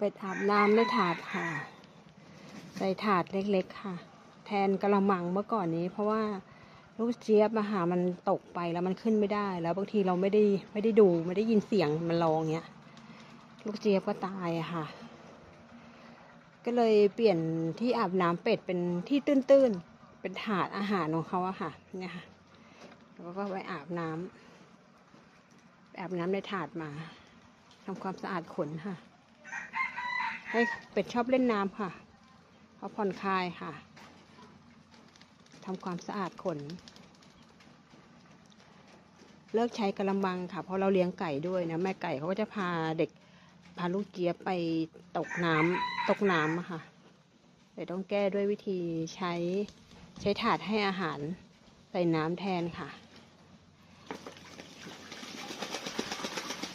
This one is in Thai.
เป็ดอาบน้ำในถาดค่ะ ใส่ถาดเล็กๆค่ะ แทนกระมังเมื่อก่อนนี้ เพราะว่าลูกเจี๊ยบมาหามันตกไปแล้วมันขึ้นไม่ได้ แล้วบางทีเราไม่ได้ไม่ได้ดูไม่ได้ยินเสียงมันร้องเงี้ย ลูกเจี๊ยบก็ตายค่ะ ก็เลยเปลี่ยนที่อาบน้ำเป็ดเป็นที่ตื้นๆ เป็นถาดอาหารของเขาอะค่ะเนี่ยค่ะแล้วก็ไปอาบน้ำไปอาบน้ำในถาดมาทำความสะอาดขนค่ะ ให้เป็ดชอบเล่นน้ำค่ะเขาผ่อนคลายค่ะทำความสะอาดขน เลิกใช้กระมังค่ะ เพราะเราเลี้ยงไก่ด้วยนะ แม่ไก่เขาก็จะพาเด็กพาลูกเจี๊ยบไปตกน้ำตกน้ำอะค่ะแต่ต้องแก้ด้วยวิธีใช้ใช้ถาดให้อาหารใส่น้ำแทนค่ะ